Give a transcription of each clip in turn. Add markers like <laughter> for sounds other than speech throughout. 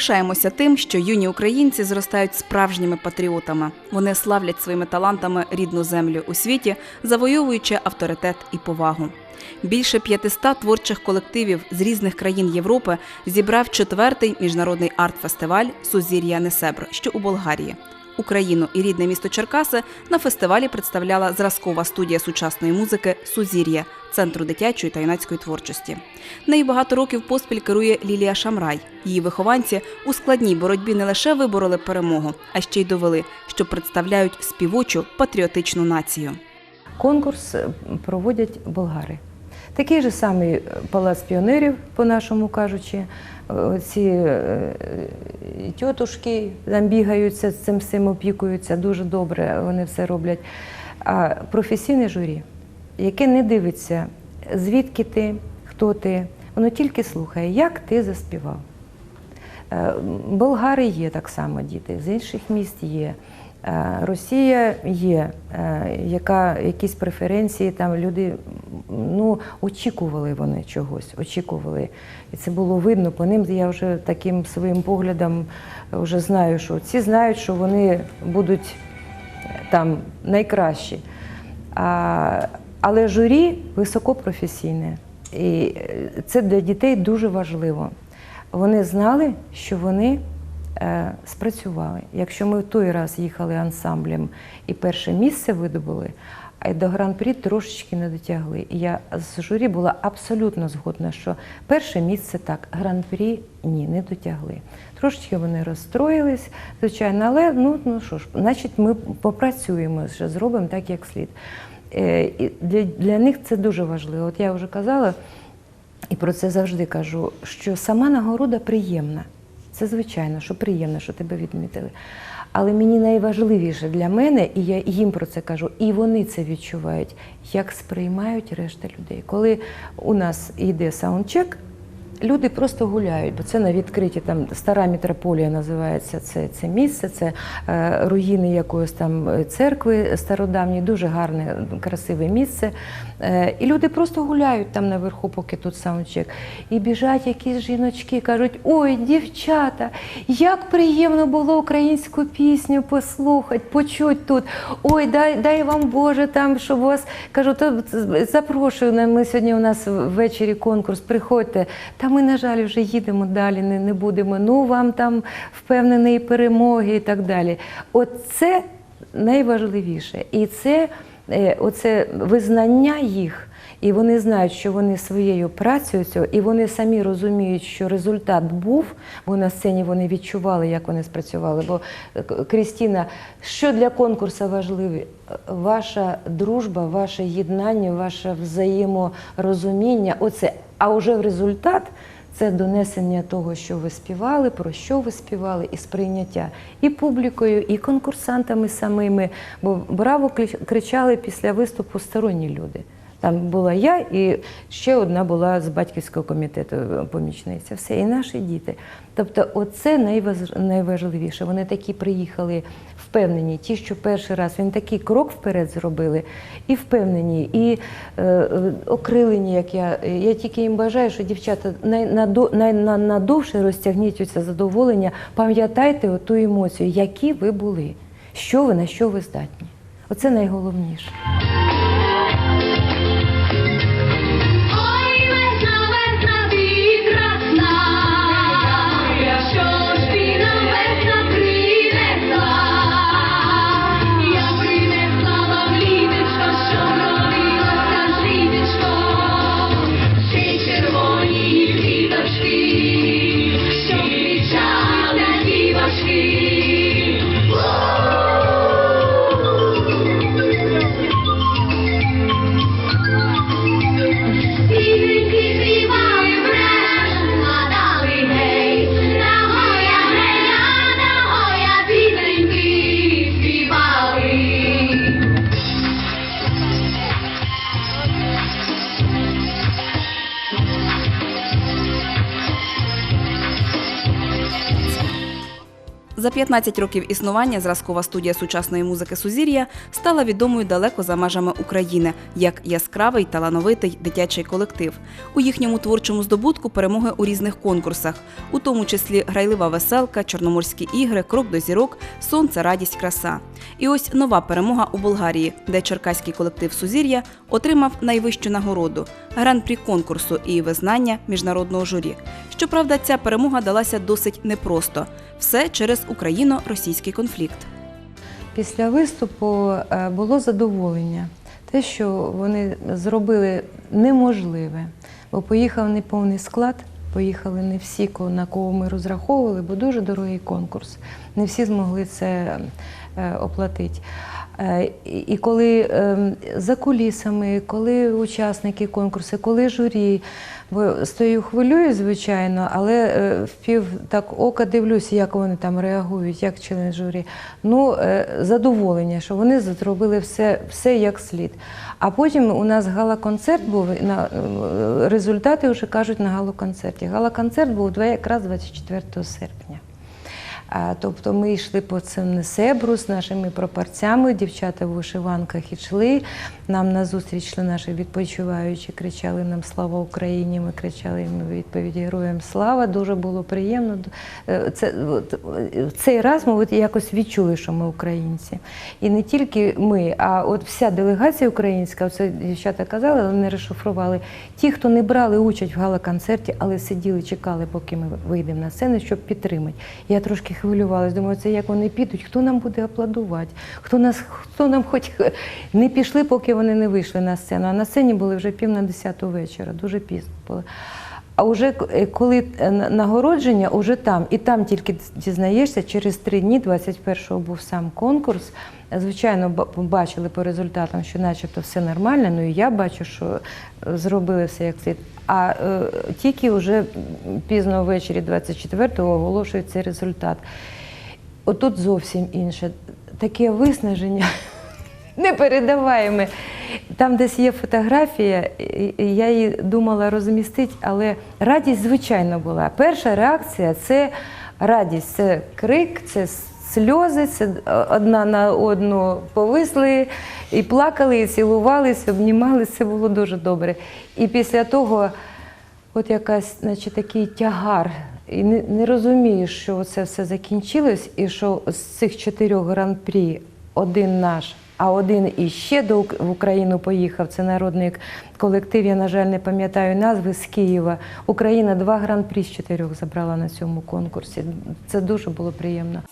Пишаємося тим, що юні українці зростають справжніми патріотами. Вони славлять своїми талантами рідну землю у світі, завойовуючи авторитет і повагу. Більше 500 творчих колективів з різних країн Європи зібрав четвертий міжнародний арт-фестиваль Сузір'я Несебр, що у Болгарії. Україну і рідне місто Черкаси на фестивалі представляла зразкова студія сучасної музики Сузір'я Центру дитячої та юнацької творчості. Нею багато років поспіль керує Лілія Шамрай. Її вихованці у складній боротьбі не лише вибороли перемогу, а ще й довели, що представляють співочу патріотичну націю. Конкурс е, проводять болгари. Такий же самий е, палац піонерів, по-нашому кажучи. Е, Ці е, тьотушки там бігаються, з цим всім опікуються, дуже добре вони все роблять. А професійне журі, яке не дивиться, звідки ти, хто ти, воно тільки слухає, як ти заспівав. Болгари є так само діти, з інших міст є. Е, Росія є, е, яка якісь преференції, там люди ну, очікували вони чогось, очікували. І це було видно по ним. Я вже таким своїм поглядом вже знаю, що ці знають, що вони будуть там найкращі. А, але журі високопрофесійне. І е, це для дітей дуже важливо. Вони знали, що вони е, спрацювали. Якщо ми в той раз їхали ансамблем і перше місце видобули, а до гран-прі трошечки не дотягли. І я з журі була абсолютно згодна, що перше місце так, гран-прі ні, не дотягли. Трошечки вони розстроїлись, звичайно, але ну, ну що ж, значить, ми попрацюємо, ще зробимо так, як слід. Е, і для, для них це дуже важливо. От я вже казала, і про це завжди кажу, що сама нагорода приємна. Це звичайно, що приємно, що тебе відмітили. Але мені найважливіше для мене, і я їм про це кажу, і вони це відчувають, як сприймають решта людей. Коли у нас йде саундчек, люди просто гуляють, бо це на відкритті там стара мітрополія називається це, це місце, це е, руїни якоїсь там е, церкви стародавньої, дуже гарне, красиве місце. Е, і люди просто гуляють там наверху, поки тут саундчек. І біжать якісь жіночки, кажуть: ой, дівчата, як приємно було українську пісню послухати, почути тут. Ой, дай, дай вам Боже, там, щоб вас кажу, то запрошую. Ми сьогодні у нас ввечері конкурс. Приходьте. Та ми, на жаль, вже їдемо далі, не, не будемо. Ну вам там впевненої перемоги і так далі. От це найважливіше. І це е, оце визнання їх. І вони знають, що вони своєю працею цього, і вони самі розуміють, що результат був, бо на сцені вони відчували, як вони спрацювали. Бо е, Крістіна, що для конкурсу важливе? Ваша дружба, ваше єднання, ваше взаєморозуміння. Оце. А вже в результат це донесення того, що ви співали, про що ви співали, і сприйняття і публікою, і конкурсантами самими. Бо браво кричали після виступу сторонні люди. Там була я і ще одна була з батьківського комітету е, помічниця. Все, і наші діти. Тобто, оце найваж- найважливіше. Вони такі приїхали впевнені. Ті, що перший раз він такий крок вперед зробили, і впевнені, і е, е, окрилені, як я. Я тільки їм бажаю, що дівчата найнадовше най, розтягніть це задоволення. Пам'ятайте оту емоцію, які ви були, що ви на що ви здатні. Оце найголовніше. За 15 років існування зразкова студія сучасної музики Сузір'я стала відомою далеко за межами України як яскравий талановитий дитячий колектив. У їхньому творчому здобутку перемоги у різних конкурсах, у тому числі грайлива веселка, чорноморські ігри, крок до зірок, сонце, радість, краса. І ось нова перемога у Болгарії, де черкаський колектив Сузір'я отримав найвищу нагороду гран-прі конкурсу і визнання міжнародного журі. Щоправда, ця перемога далася досить непросто. Все через україно-російський конфлікт. Після виступу е, було задоволення. Те, що вони зробили неможливе, бо поїхав не повний склад, поїхали не всі, на кого ми розраховували, бо дуже дорогий конкурс. Не всі змогли це е, оплатити. Е, І коли е, за кулісами, коли учасники конкурсу, коли журі, бо стою хвилюю, звичайно, але е, впів так ока дивлюся, як вони там реагують, як члени журі. Ну, е, задоволення, що вони зробили все, все як слід. А потім у нас гала-концерт був, на, результати вже кажуть на гала-концерті. Гала-концерт був якраз 24 серпня. Тобто ми йшли по цим себру з нашими прапорцями, дівчата в вишиванках йшли. Нам назустріч йшли наші відпочиваючі, кричали нам Слава Україні! Ми кричали їм у відповіді Героям слава. Дуже було приємно. Е, Це, от, цей раз ми от якось відчули, що ми українці. І не тільки ми, а от вся делегація українська, це дівчата казали, вони розшифрували. Ті, хто не брали участь в гала-концерті, але сиділи, чекали, поки ми вийдемо на сцену, щоб підтримати. Я трошки хвилювалася, думаю, це як вони підуть, хто нам буде аплодувати, хто нас, хто нам хоч не пішли, поки вони не вийшли на сцену. А на сцені були вже пів на десяту вечора, дуже пізно було. А вже е, коли е, нагородження, уже там, і там тільки дізнаєшся, через три дні, 21-го був сам конкурс. Звичайно, ба- бачили по результатам, що начебто все нормально, ну і я бачу, що е, зробили все як слід. А е, тільки вже пізно ввечері 24-го оголошується результат. Отут зовсім інше. Таке виснаження <laughs> непередаваєме. Там десь є фотографія, я її думала розмістити, але радість звичайно була. Перша реакція це радість, це крик, це сльози, це одна на одну повисли і плакали, і цілувалися, обнімалися. Було дуже добре. І після того, от якась, значить, такий тягар. І не, не розумієш, що це все закінчилось, і що з цих чотирьох гран-прі один наш, а один іще до в Україну поїхав. Це народний колектив. Я, на жаль, не пам'ятаю назви з Києва. Україна два гран-прі з чотирьох забрала на цьому конкурсі. Це дуже було приємно.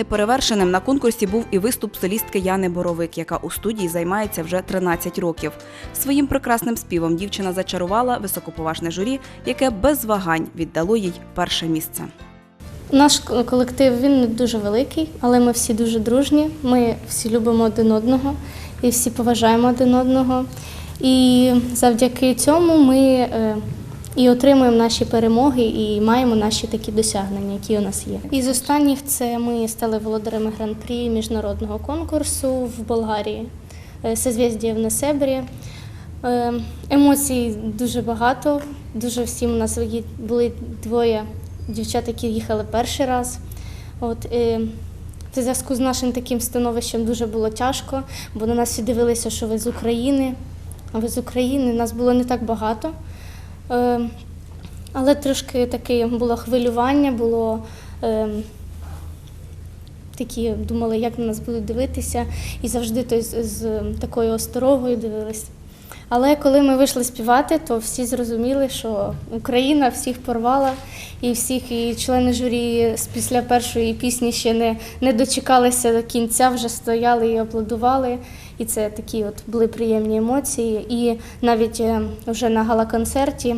Неперевершеним на конкурсі був і виступ солістки Яни Боровик, яка у студії займається вже 13 років. Своїм прекрасним співом дівчина зачарувала високоповажне журі, яке без вагань віддало їй перше місце. Наш колектив він не дуже великий, але ми всі дуже дружні. Ми всі любимо один одного і всі поважаємо один одного. І завдяки цьому ми е, і отримуємо наші перемоги, і маємо наші такі досягнення, які у нас є. Із останніх це ми стали володарями гран-прі міжнародного конкурсу в Болгарії. Е, Созвіздя в Несебрі. Е, Емоцій дуже багато. Дуже всім у нас були двоє дівчат, які їхали перший раз. От, е, в зв'язку з нашим таким становищем дуже було тяжко, бо на нас всі дивилися, що ви з України. А ви з України, нас було не так багато. Е, але трошки таке було хвилювання, було. Е, такі думали, як на нас будуть дивитися, і завжди то з, такою осторогою дивились. Але коли ми вийшли співати, то всі зрозуміли, що Україна всіх порвала, і всіх і члени журі після першої пісні ще не, не дочекалися до кінця, вже стояли і аплодували. І це такі от були приємні емоції. І навіть е, вже на гала-концерті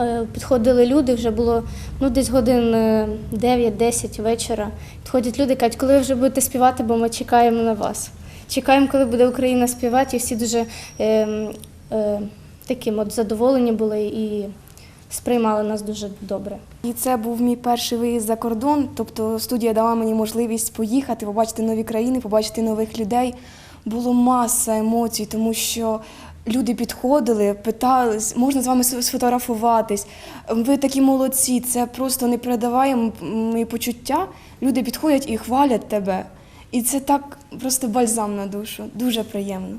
Е, Підходили люди, вже було ну, десь годин е, 9-10 вечора. Підходять люди, кажуть, коли ви вже будете співати, бо ми чекаємо на вас. Чекаємо, коли буде Україна співати, і всі дуже е, е, таким от задоволені були і сприймали нас дуже добре. І це був мій перший виїзд за кордон. Тобто студія дала мені можливість поїхати, побачити нові країни, побачити нових людей. Було маса емоцій, тому що люди підходили, питались, можна з вами сфотографуватись. Ви такі молодці, це просто непередаваємі почуття. Люди підходять і хвалять тебе. І це так просто бальзам на душу. Дуже приємно.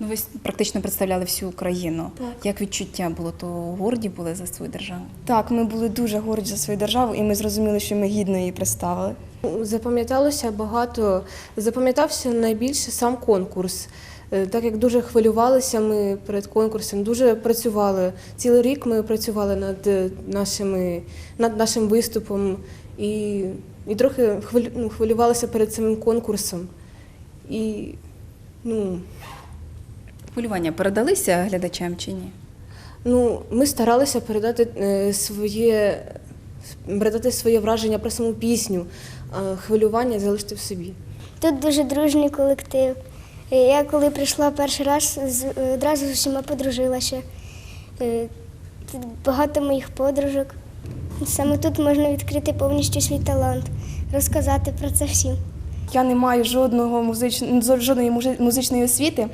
Ну, ви практично представляли всю Україну. Як відчуття було, то горді були за свою державу? Так, ми були дуже горді за свою державу, і ми зрозуміли, що ми гідно її представили. Запам'яталося багато, запам'ятався найбільше сам конкурс. Е, Так як дуже хвилювалися ми перед конкурсом, дуже працювали. Цілий рік ми працювали над е, нашими, над нашим виступом і, і трохи хвилю, ну, хвилювалися перед самим конкурсом. І ну, Хвилювання передалися глядачам чи ні? ну, ми старалися передати е, своє, передати своє враження про саму пісню, а хвилювання залишити в собі. Тут дуже дружній колектив. Я коли прийшла перший раз, з- одразу з усіма подружилася. Е, Тут багато моїх подружок. Саме тут можна відкрити повністю свій талант, розказати про це всім. Я не маю жодного музич... жодної музи- музичної освіти.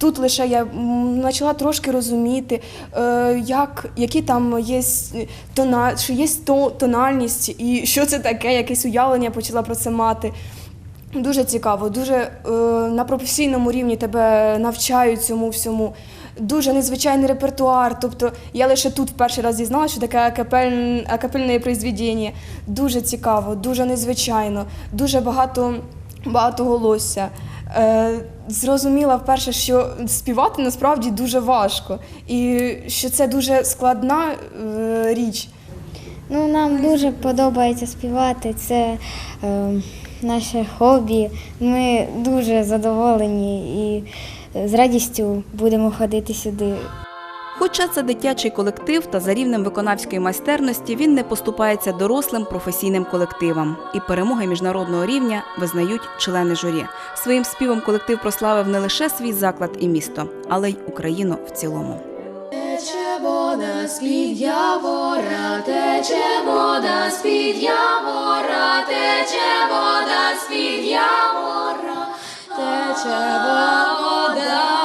Тут лише я почала трошки розуміти, е, як, які там є тона, що є тональність і що це таке, якесь уявлення почала про це мати. Дуже цікаво, дуже е, на професійному рівні тебе навчають цьому всьому. Дуже незвичайний репертуар. Тобто я лише тут в перший раз дізналася, що таке акапель... акапельне произведення. Дуже цікаво, дуже незвичайно, дуже багато, багато голосся. Е, зрозуміла вперше, що співати насправді дуже важко, і що це дуже складна е, річ. Ну, нам дуже подобається співати. Це е, наше хобі. Ми дуже задоволені і з радістю будемо ходити сюди. Хоча це дитячий колектив та за рівнем виконавської майстерності він не поступається дорослим професійним колективам. І перемоги міжнародного рівня визнають члени журі. Своїм співом колектив прославив не лише свій заклад і місто, але й Україну в цілому. Тече вода з-під явора, тече вода з-під явора, тече вода з-під явора, тече вода.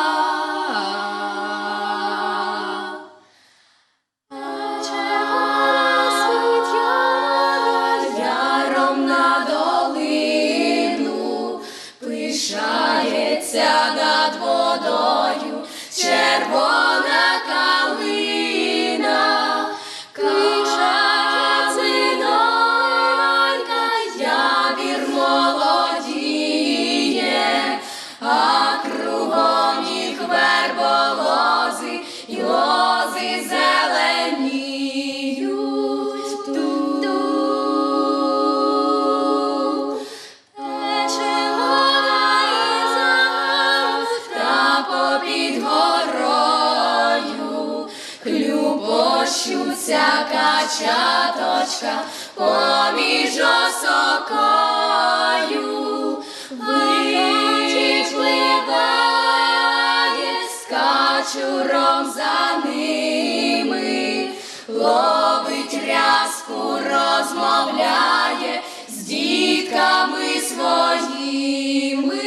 Над водою червона качаточка поміж осокою випливає з качуром за ними, ловить рязку, розмовляє з дітками своїми.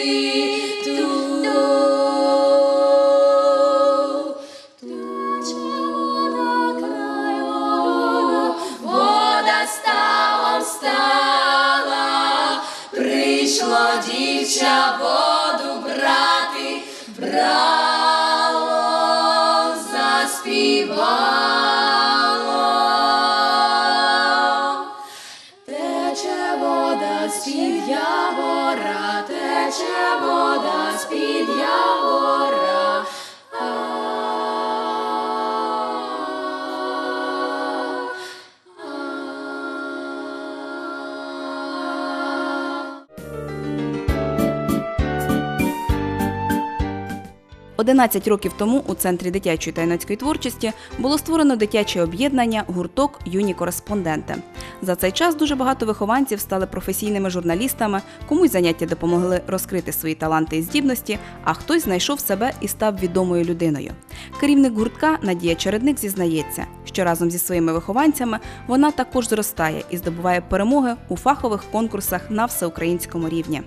11 років тому у центрі дитячої та юнацької творчості було створено дитяче об'єднання гурток Юні кореспонденти. За цей час дуже багато вихованців стали професійними журналістами, комусь заняття допомогли розкрити свої таланти і здібності, а хтось знайшов себе і став відомою людиною. Керівник гуртка Надія Чередник зізнається, що разом зі своїми вихованцями вона також зростає і здобуває перемоги у фахових конкурсах на всеукраїнському рівні.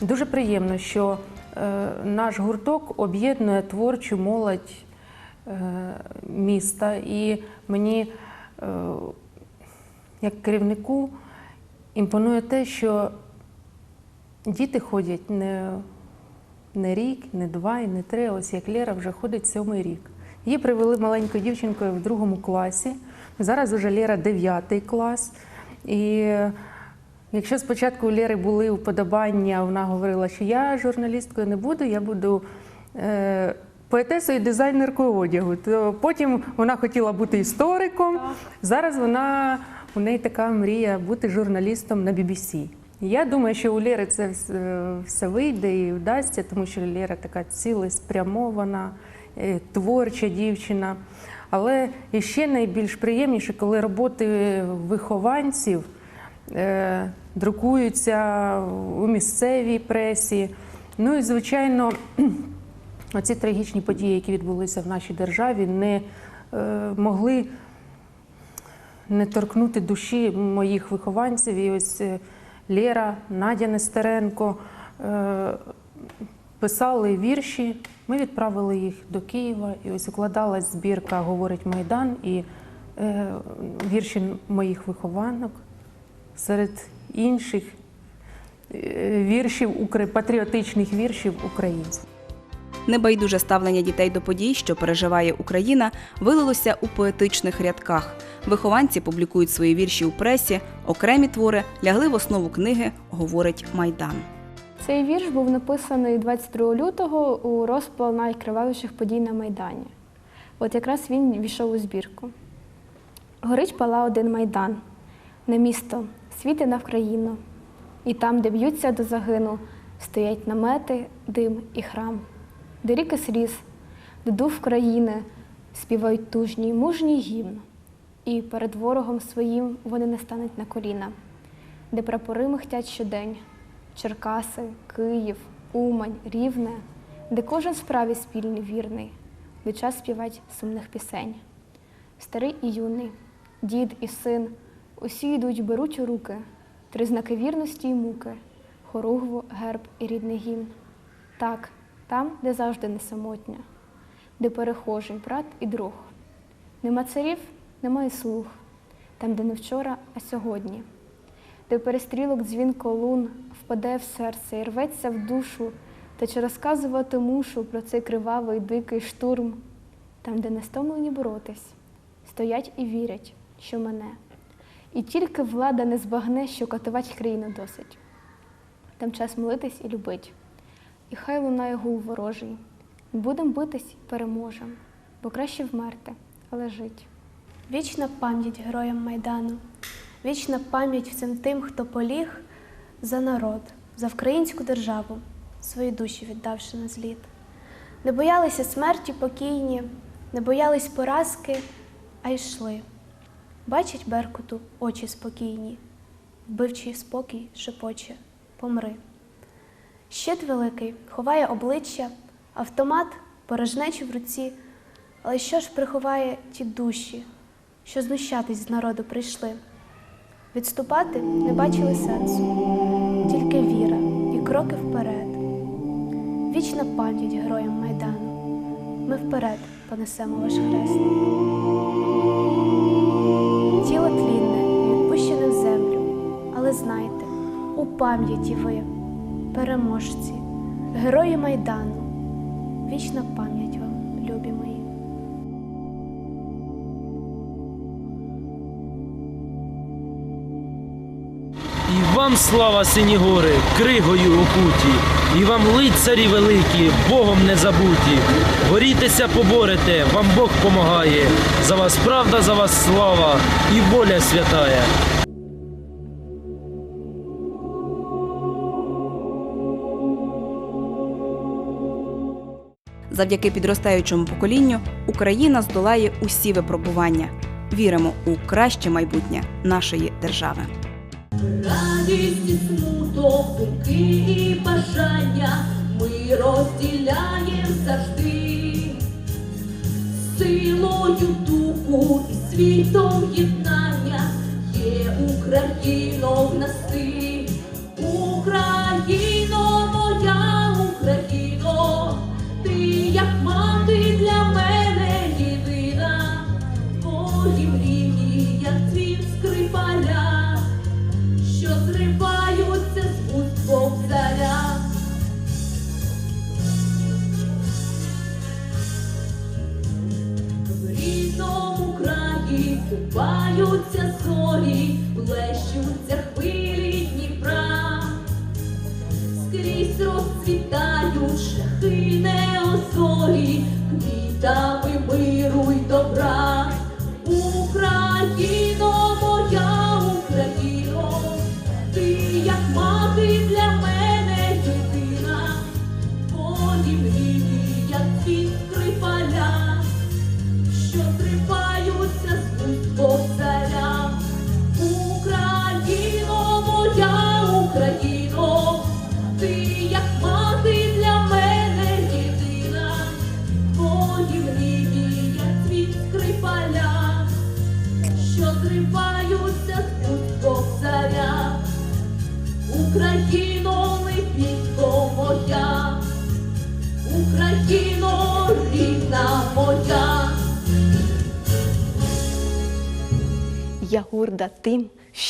Дуже приємно, що наш гурток об'єднує творчу молодь е, міста, і мені, е, як керівнику, імпонує те, що діти ходять не, не рік, не два і не три, ось як Лера вже ходить сьомий рік. Її привели маленькою дівчинкою в другому класі. Зараз вже Лера дев'ятий клас. І Якщо спочатку у Лєри були вподобання, вона говорила, що я журналісткою не буду, я буду е, поетесою і дизайнеркою одягу. То потім вона хотіла бути істориком. Зараз вона у неї така мрія бути журналістом на BBC. Я думаю, що у Лєри це все вийде і вдасться, тому що Лєра така цілеспрямована, е, творча дівчина. Але ще найбільш приємніше, коли роботи вихованців е, друкуються у місцевій пресі. Ну і, звичайно, <clears throat> оці трагічні події, які відбулися в нашій державі, не е, могли не торкнути душі моїх вихованців. І ось е, Лєра, Надя Нестеренко е, писали вірші. Ми відправили їх до Києва, і ось укладалась збірка Говорить Майдан і вірші моїх вихованок серед інших е, віршів, патріотичних віршів українців. Небайдуже ставлення дітей до подій, що переживає Україна, вилилося у поетичних рядках. Вихованці публікують свої вірші у пресі, окремі твори лягли в основу книги Говорить Майдан. Цей вірш був написаний 22 лютого у розпал найкривавіших подій на Майдані. От якраз він війшов у збірку. Горить пала один майдан, не місто, світи на Вкраїну. І там, де б'ються до загину, стоять намети, дим і храм, де ріки сліз, де дух країни співають тужній, мужній гімн. І перед ворогом своїм вони не стануть на коліна, де прапори михтять щодень, Черкаси, Київ, Умань, Рівне, де кожен справі спільний вірний, де час співать сумних пісень. Старий і юний, дід і син, усі йдуть, беруть у руки три знаки вірності й муки, хоругву, герб і рідний гімн. Так, там, де завжди не самотня, де перехожий брат і друг. Нема царів, немає слуг, там, де не вчора, а сьогодні де перестрілок дзвін колун впаде в серце і рветься в душу, та чи розказувати мушу про цей кривавий дикий штурм, там, де не стомлені боротись, стоять і вірять, що мене. І тільки влада не збагне, що катувать країну досить. Там час молитись і любить, і хай лунає гул ворожий. Будем битись переможем, бо краще вмерти, але жить. Вічна пам'ять героям Майдану, вічна пам'ять всім тим, хто поліг за народ, за українську державу, свої душі віддавши на зліт. Не боялися смерті покійні, не боялись поразки, а йшли, Бачить Беркуту очі спокійні, вбивчий спокій шепоче помри. Щит великий ховає обличчя, автомат порожнечі в руці, але що ж приховає ті душі, що знущатись з народу прийшли? Відступати не бачили сенсу, тільки віра і кроки вперед. Вічна пам'ять героям Майдану. Ми вперед понесемо ваш хрест. Але знайте, у пам'яті ви, переможці, герої Майдану. Вічна пам'ять вам, любі мої. І вам слава сині гори, кригою окуті, і вам лицарі великі, Богом не забуті. Борітеся, поборете, вам Бог помагає. За вас правда, за вас слава і воля святая. Завдяки підростаючому поколінню Україна здолає усі випробування. Віримо у краще майбутнє нашої держави. Радість і смуток, думки і бажання ми розділяємо завжди. Силою духу і світом єднання є Україно в нас ти. Україно, як мати для мене єдина, твої мрії, як цвіт скрипаля що зриваються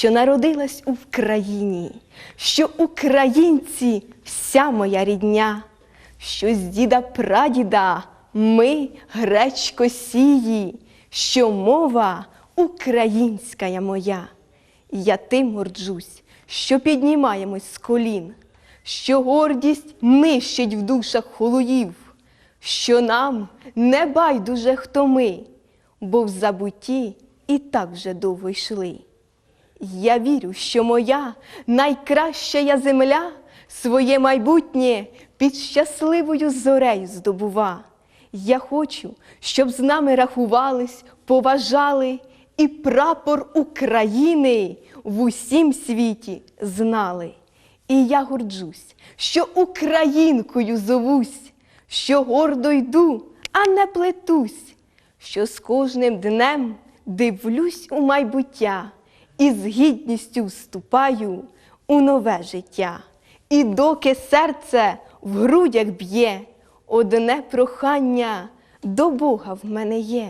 що народилась у Вкраїні, що українці вся моя рідня, що з діда прадіда ми гречкосії, що мова українська моя. Я тим горджусь, що піднімаємось з колін, що гордість нищить в душах холуїв, що нам не байдуже хто ми, бо в забутті і так вже довго йшли. Я вірю, що моя найкраща я земля своє майбутнє під щасливою зорею здобува. Я хочу, щоб з нами рахувались, поважали і прапор України в усім світі знали. І я горджусь, що українкою зовусь, що гордо йду, а не плетусь, що з кожним днем дивлюсь у майбуття і з гідністю вступаю у нове життя. І доки серце в грудях б'є, одне прохання до Бога в мене є.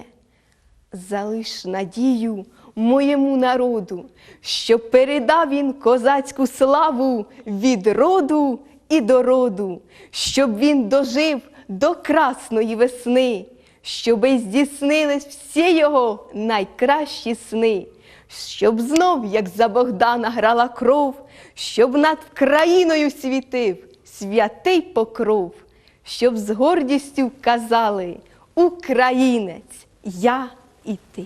Залиш надію моєму народу, щоб передав він козацьку славу від роду і до роду, щоб він дожив до красної весни, щоби здійснились всі його найкращі сни, щоб знов, як за Богдана грала кров, щоб над країною світив святий покров, щоб з гордістю казали Українець, я і ти.